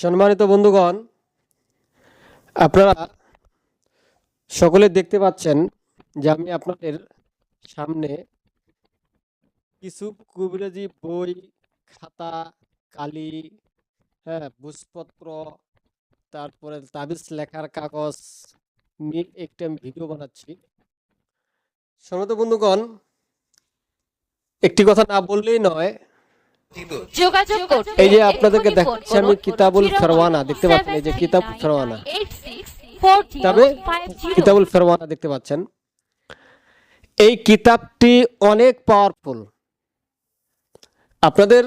সম্মানিত বন্ধুগণ, আপনারা সকলে দেখতে পাচ্ছেন যে আমি আপনাদের সামনে কিছু কবিরাজি বই, খাতা, কালি হ্যাঁ বুঝপত্র, তারপরে তাবিজ লেখার কাগজ নিয়ে একটি ভিডিও বানাচ্ছি। সম্মানিত বন্ধুগণ, একটি কথা না বললেই নয় যোগাযোগ এই যে আপনাদেরকে দেখাচ্ছি আমি কিতাবুল 017 ফেরওয়ানা দেখতে পাচ্ছেন। এই যে কিতাবুল ফেরওয়ানা। তবে কিতাবুল ফেরওয়ানা দেখতে পাচ্ছেন। এই কিতাবটি অনেক পাওয়ারফুল আপনাদের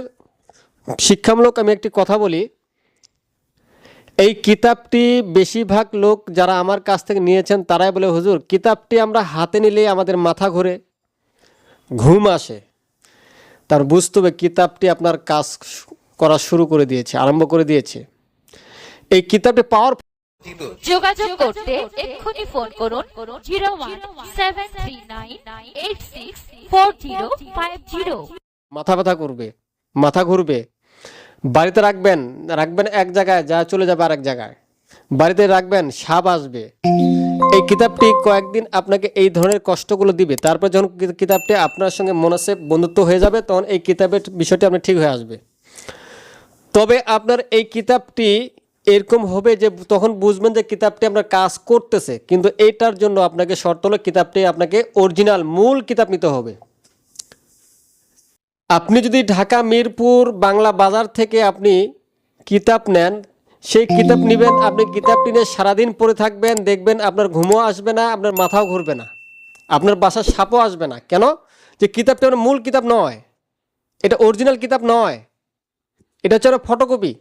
শিক্ষামূলক আমি একটি কথা বলি। এই কিতাবটি বেশিরভাগ লোক যারা আমার কাছ থেকে নিয়েছেন তারাই বলে হুজুর কিতাবটি আমরা হাতে নিলেই আমাদের মাথা ঘুরে ঘুম আসে। তার বুঝতে হবে কিতাবটি আপনার কাজ করা শুরু করে দিয়েছে আরম্ভ করে দিয়েছে। এই কিতাবটি পাওয়ার যোগাযোগ করতে এক্ষুনি ফোন করুন 01739864050 মাথা ব্যথা করবে মাথা ঘুরবে। বাড়িতে রাখবেন রাখবেন এক জায়গায় যা চলে যাবে আরেক জায়গায়। বাড়িতে রাখবেন সাপ আসবে। এই কিতাবটি কয়েকদিন আপনাকে এই ধরনের কষ্টগুলো দিবে। তারপর যখন কিতাবটি আপনার সঙ্গে মনসে বন্ধুত্ব হয়ে যাবে, তখন এই কিতাবের বিষয়টি আপনার ঠিক হয়ে আসবে। তবে আপনার এই কিতাবটি এরকম হবে যে তখন বুঝবেন যে কিতাবটি আপনার কাজ করতেছে, কিন্তু এইটার জন্য আপনাকে শর্ত হলো কিতাবটি আপনাকে অরিজিনাল, মূল কিতাব নিতে হবে। আপনি যদি ঢাকা, মিরপুর, বাংলা বাজার থেকে আপনি কিতাব নেন সেই কিতাব নেবেন, আপনি কিতাবটি নিয়ে সারাদিন পড়ে থাকবেন, দেখবেন আপনার ঘুমও আসবে না, আপনার মাথাও ঘুরবে না, আপনার বাসার সাপও আসবে না। কেন? যে কিতাবটি আপনার মূল কিতাব নয়, এটা অরিজিনাল কিতাব নয়, এটা হচ্ছে ফটোকপি।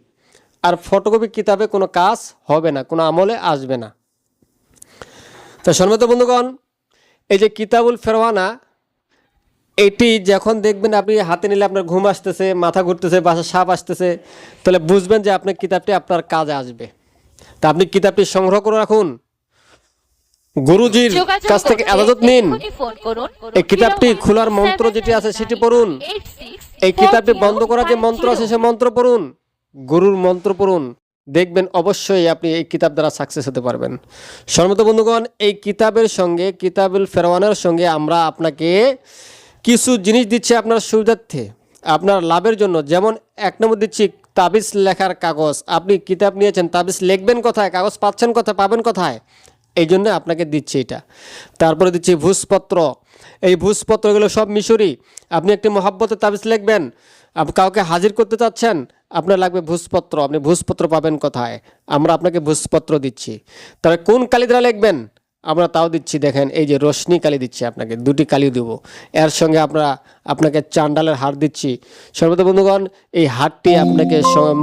আর ফটোকপি কিতাবে কোনো কাজ হবে না, কোনো আমলে আসবে না। তো সম্মত বন্ধুগণ, এই যে কিতাবুল ফেরওয়ানা এটি যখন দেখবেন আপনি হাতে নিলে আপনার ঘুম আসতেছে মাথা ঘুরতেছে বাসা সাপ আসতেছে তাহলে বুঝবেন যে আপনার কিতাবটি আপনার কাজে আসবে। তা আপনি কিতাবটি সংগ্রহ করে রাখুন। গুরুজির কাছ থেকে আদালত নিন। এই কিতাবটি খোলার মন্ত্র যেটি আছে সেটি পড়ুন। এই কিতাবটি বন্ধ করার যে মন্ত্র আছে সে মন্ত্র পড়ুন। গুরুর মন্ত্র পড়ুন। দেখবেন অবশ্যই আপনি এই কিতাব দ্বারা সাকসেস হতে পারবেন। সম্মত বন্ধুগণ এই কিতাবের সঙ্গে কিতাবুল ফেরওয়ানের সঙ্গে আমরা আপনাকে কিছু জিনিস দিচ্ছে আপনার সুবিধার্থে, আপনার লাভের জন্য। যেমন এক নম্বর দিচ্ছি তাবিজ লেখার কাগজ। আপনি কিতাব নিয়েছেন, তাবিজ লিখবেন কোথায়? কাগজ পাচ্ছেন কোথায়? পাবেন কোথায়? এই জন্য আপনাকে দিচ্ছি এটা। তারপরে দিচ্ছি ভূষপত্র এই ভূষপত্রগুলো সব মিশরি। আপনি একটি মহাব্বতের তাবিজ লিখবেন আপ কাউকে হাজির করতে চাচ্ছেন, আপনার লাগবে ভূষপত্র আপনি ভূষপত্র পাবেন কোথায়? আমরা আপনাকে ভূষপত্র দিচ্ছি। তবে কোন কালি দ্বারা লিখবেন? আমরা তাও দিচ্ছি, দেখেন, এই যে রশ্মি কালি দিচ্ছি আপনাকে, দুটি কালি দেবো। এর সঙ্গে আমরা আপনাকে চান্ডালের হার দিচ্ছি। সর্বদা বন্ধুগণ, এই হারটি আপনাকে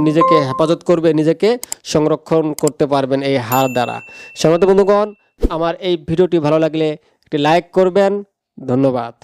নিজেকে হেফাজত করবে, নিজেকে সংরক্ষণ করতে পারবেন এই হার দ্বারা। সর্বদা বন্ধুগণ, আমার এই ভিডিওটি ভালো লাগলে একটি লাইক করবেন। ধন্যবাদ।